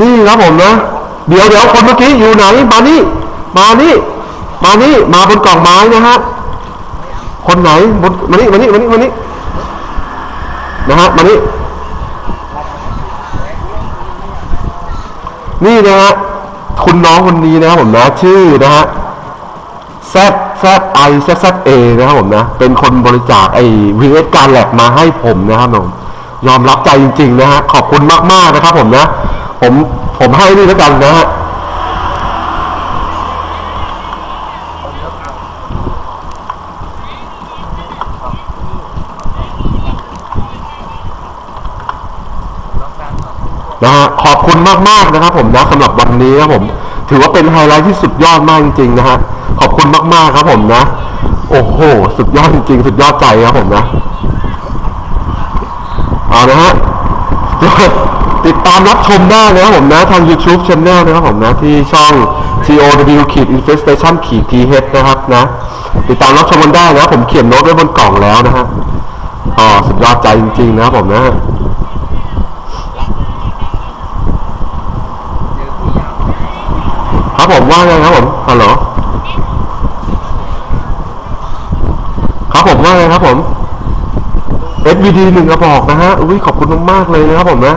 นี่ครับผมนะ เดี๋ยวเดี๋ยวคนเมื่อกี้อยู่ไหน มานี่ มานี่ มานี่ มาบนกล่องไม้นะฮะคนไหนบนมานี่มานี่มานี่มานี่นะฮะมานี่นี่นะฮะคุณน้องคนนี้นะครับผมนะชื่อนะฮะแซดแซดไอแซดแซดเอนะครับผมนะ เป็นคนบริจาคไอวีเอสการแลบมาให้ผมนะครับผมยอมรับใจจริง ๆ นะฮะขอบคุณมาก ๆ นะครับผมนะ ผมผมให้นี่แล้วกันนะฮะนะฮะขอบคุณมากๆนะครับ ผมนะสำหรับวันนี้ครับผม ถือว่าเป็นไฮไลท์ที่สุดยอดมากจริงๆนะฮะขอบคุณมากๆครับผมนะ โอ้โห สุดยอดจริงๆสุดยอดใจครับผมนะเอานะฮะ ติดตามรับชมได้นะครับผมนะทาง YouTube Channel นะครับผมนะที่ช่อง TOW ขีด Infestation ขีด TH นะครับนะ ติดตามรับชมกันได้นะผมเขียนโน้ตไว้บนกล่องแล้วนะฮะอ๋อสุดยอดใจจริง ๆ นะครับผมนะครับผมว่าไงครับผม ฮัลโหล ครับผมว่าไงครับผม SVD หนึ่งกระบอกนะฮะอุ้ยขอบคุณมากๆเลยนะครับผมนะ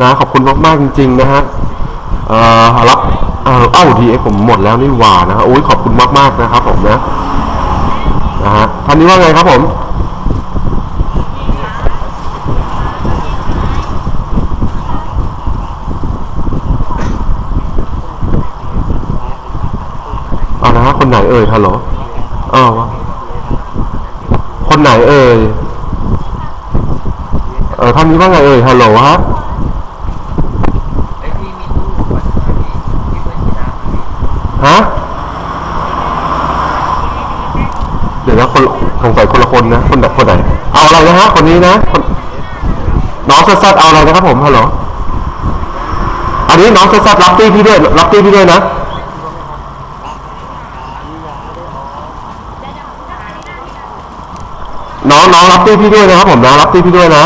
นะขอบคุณมากๆจริง ๆ นะฮะเอ่อรับเอ่อเอ้า DX ผมหมดแล้วนี่หว่านะฮะอุ้ยขอบคุณมากๆนะครับผมนะนะฮะท่านนี้ว่าไงครับผมเอานะฮะคนไหนเอ่ยฮัลโหลอ้าวคนไหนเอ่ย ออท่านนี้ว่าไงเอ่ยฮัลโหลฮะไอ้ที่มีตู้ขวดที่ที่เพื่อนกินน้ำฮะเดี๋ยวนะคนสงสัยคนละคนนะ คนไหนคนไหน เอาอะไรนะฮะ คนนี้นะคนน้องซัดซัดเอาอะไรนะครับผมฮัลโหลอันนี้น้องซัดซัดรับตี้พี่ด้วยรับตี้พี่ด้วยนะน้องน้องรับตี้พี่ด้วยนะครับผมนะรับตี้พี่ด้วยนะ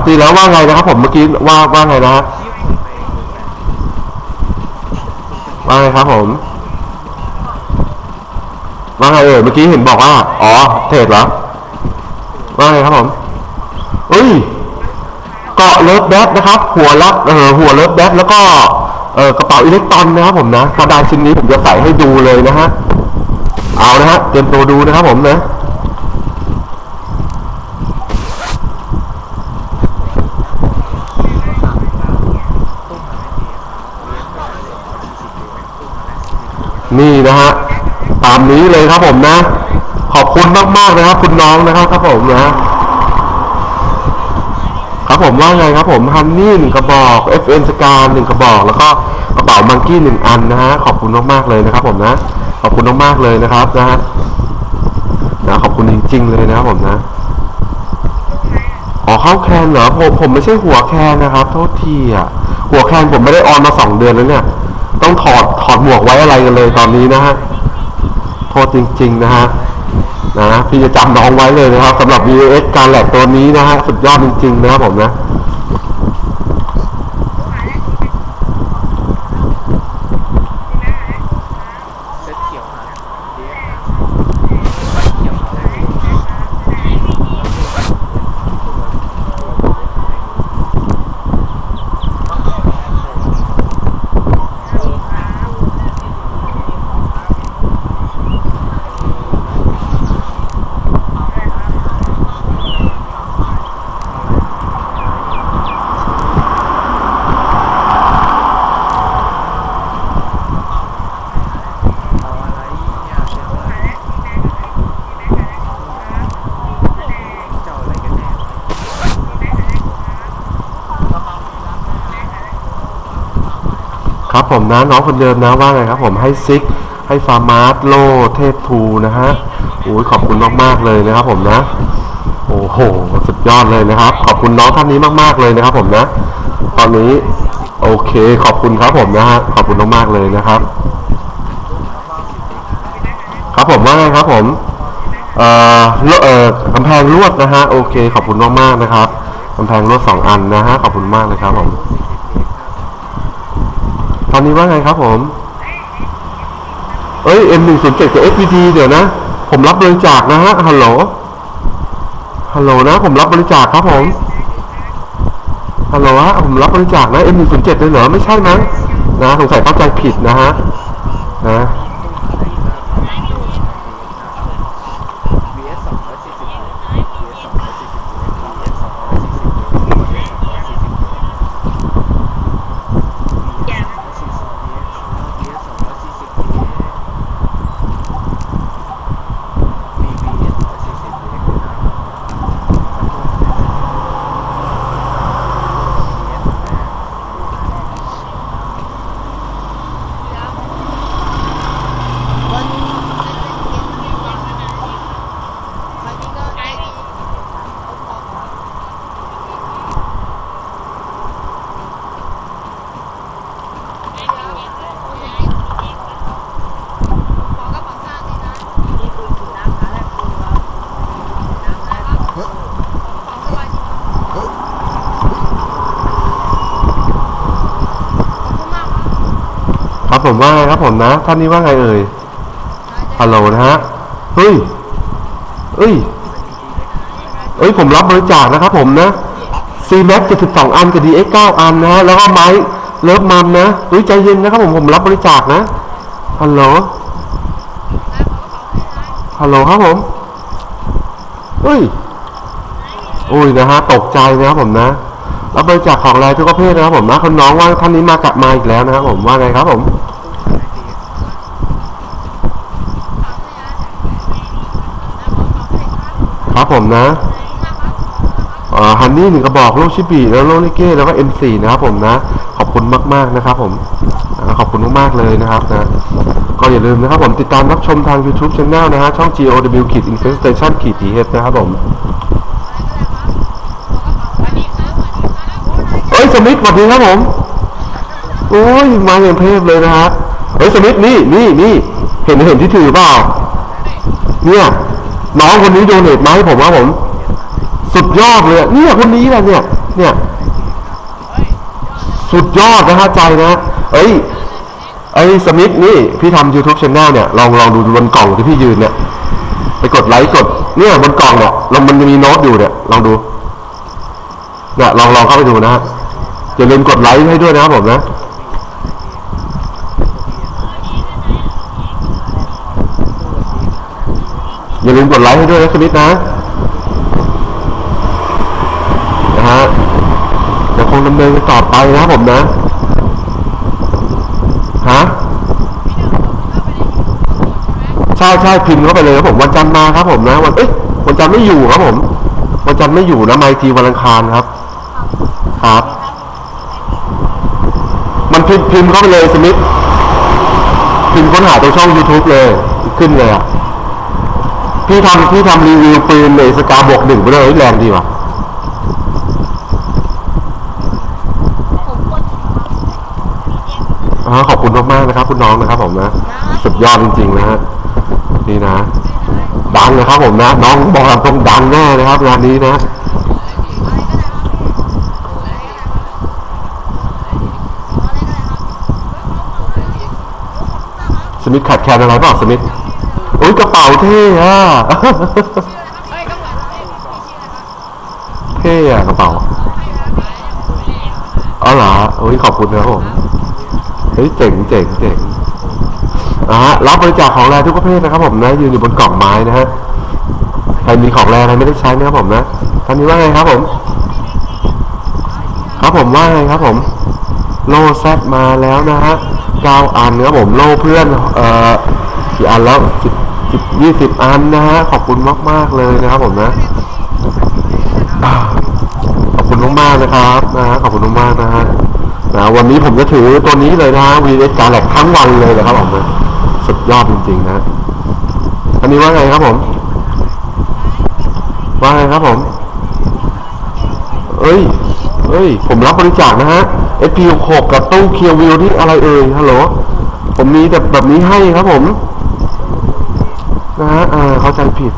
ารับตี้แล้วว่าไงนะครับผมเมื่อกี้ว่าว่าไงนะว่าไงครับผม ว่าไงเอ่ยเมื่อกี้เห็นบอกว่า อ๋อ เทรดเหรอ ว่าไงครับผมเอ้ย เกาะเลิฟแบทนะครับ หัวรับเออหัวเลิฟแบทแล้วก็ เออกระเป๋าอิเล็กตรอนนะครับผมนะกระดาษชิ้นนี้ผมจะใส่ให้ดูเลยนะฮะ เอานะฮะ เตรียมตัวดูนะครับผมนะ นี่นะฮะตามนี้เลยครับผมนะ ขอบคุณมากๆนะครับ คุณน้องนะครับครับผมนะครับผมว่าไงครับผมฮันนี่หนึ่งกระบอก FN สกาหนึ่งกระบอก แล้วก็กระเป๋ามังกี้หนึ่งอันนะฮะขอบคุณมากๆเลยนะครับ ผมนะ ขอบคุณมากๆเลยนะครับนะฮะนะขอบคุณจริง ๆ เลยนะครับผมนะอ๋อเข้าแคนเหรอผมผมไม่ใช่หัวแคนนะครับ โทษทีอะหัวแคนผมไม่ได้ออนมาสองเดือนแล้วเนี่ย ต้องถอดถอดหมวกไว้อะไรกันเลยตอนนี้นะฮะโทษจริง ๆ นะฮะนะพี่จะจำน้องไว้เลยนะครับสำหรับ VS การแหลกตัวนี้นะฮะสุดยอดจริงๆนะครับผมนะ เซ็ตเขียวหาเดี๋ยวเขียวหาได้ เอาอะไรเนี่ยเจ้าอะไรเจ้าอะไรกันแน่ ครับ ผมนะน้องคนเดิมนะว่าไงครับ ผมให้ซิกให้ฟาร์มาร์สโลเทพทูนะฮะโอ้ยขอบคุณมากๆเลยนะครับ ผมนะ โอ้โหสุดยอดเลยนะครับ ขอบคุณน้องท่านนี้มากๆเลยนะครับ ผมนะ ตอนนี้โอเค ขอบคุณครับผมนะฮะขอบคุณมากๆเลยนะครับ ครับผมว่าไงครับ ผมเอ่อลวดเอ่อกำแพงลวดนะฮะโอเค ขอบคุณมากๆนะครับกำแพงลวดสองอันนะฮะขอบคุณมากเลยครับผม ตอนนี้ว่าไงครับผม เอ้ย M107 กับ FPT เดี๋ยวนะ ผมรับบริจาคนะฮะ ฮัลโหล ฮัลโหลนะ ผมรับบริจาคครับผม ฮัลโหลฮะผมรับบริจาคนะ M107 เลยเหรอ ไม่ใช่มั้งนะ สงสัยเข้าใจผิดนะฮะ นะ VS สองร้อยสี่สิบ VS สองร้อยสี่สิบ VS สองร้อยสี่สิบ VS สองร้อยสี่สิบ VS สองร้อยสี่สิบ VS มี VS ร้อยสี่สิบ VS นะ ครับผมว่าไงครับผมนะท่านนี้ว่าไงเอ่ยฮัลโหลนะฮะเฮ้ยเอ้ยเอ้ยผมรับบริจาคนะครับผมนะ C Max 72อันกับ DX 9อันนะฮะแล้วก็ไม้เลิฟมัมนะเฮ้ยใจเย็นนะครับผมผมรับบริจาคนะฮัลโหลฮัลโหลครับผมเฮ้ยโอ้ยนะฮะตกใจนะครับผมนะ รับบริจาคของอะไรทุกประเภทนะครับผมนะคนน้องว่าท่านนี้มากลับมาอีกแล้วนะครับผมว่าไงครับผมครับผมนะฮันนี่หนึ่งกระบอกโลชิบีแล้วโลลิเก้แล้วก็ M4 นะครับผมนะขอบคุณมาก ๆนะครับ ผมขอบคุณมากๆเลยนะครับนะก็อย่าลืมนะครับผมติดตามรับชมทาง YouTube Channel นะฮะช่อง GOW ขีด Infestation ขีด TH นะครับผม เอ้ยส มิธสวัสดีครับผมโอ้ยมาอย่างเทพเลยนะฮะเฮ้ยสมิธนี่นี่นี่เห็นเห็นที่ถือเปล่าเนี่ยน้องคนนี้โดเนทมาให้ผมครับผม สุดยอดเลยเนี่ยคนนี้แหละเนี่ย เนี่ย สุดยอดนะฮะใจนะเอ้ยไอ้สมิธนี่พี่ทำ YouTube Channel เนี่ยลองลองดูบนกล่องที่พี่ยืนเนี่ยไปกดไลค์กดเนี่ยบนกล่องเนี่ยเรามันจะมีโน้ตอยู่เนี่ยลองดูเนี่ยลองลองเข้าไปดูนะฮะ อย่าลืมกดไลค์ให้ด้วยนะครับผมนะอย่าลืมกดไลค์ให้ด้วยนะสมิธนะนะฮะเดี๋ยวคงดำเนินต่อไปนะครับผมนะฮะใช่ใช่พิมพ์เข้าไปเลยครับผมวันจันทร์มาครับผมนะวันเอ้ยวันจันทร์ไม่อยู่ครับผมวันจันทร์ไม่อยู่นะไมค์ทีวันอังคารครับ ครับ พิมพ์พิมพ์เข้าไปเลยสมิธพิมพ์ค้นหาตรงช่อง YouTube เลย ขึ้นเลยอะพี่ทำพี่ทำรีวิวปืนในสกาบวกหนึ่งไปเลยเฮ้ยแรงดีว่ะอ่าขอบคุณมากๆนะครับ คุณน้องนะครับ ผมนะ สุดยอดจริง ๆ นะฮะนี่นะ ดังนะครับผมนะ น้องบอกตรงดังแน่นะครับงานนี้นะ มิธขัดแคลนอะไรเปล่าสมิธโอ้ยกระเป๋าเท่อะเท่อะกระเป๋าอ๋อเหรอโอ้ยขอบคุณนะผมเฮ้ยเจ๋งเจ๋งเจ๋งอะฮะรับบริจาคของแรงทุกประเภทนะครับผมนะยืนอยู่บนกล่องไม้นะฮะใครมีของแรงอะไรไม่ได้ใช้นะครับผมนะท่านนี้ว่าไงครับผม ครับผมว่าไงครับผม โลแซดมาแล้วนะฮะ เก้าอันนะครับผมโล่เพื่อนเอ่อกี่อันแล้วสิบสิบยี่สิบอันนะฮะขอบคุณมากๆเลยนะครับผมนะขอบคุณมากๆนะครับนะฮะขอบคุณมากนะฮะนะวันนี้ผมจะถือตัวนี้เลยนะวีเอสการแลกทั้งวันเลยนะครับผมนะสุดยอดจริงๆนะอันนี้ว่าไงครับผมว่าไงครับผม เอ้ย เอ้ย ผมรับบริจาคนะฮะ เอพีหกกับตู้เคียววิวที่อะไรเอ่ยฮัลโหลผมมีแต่แบบนี้ให้ครับผมนะฮะอ่าเข้าใจผิด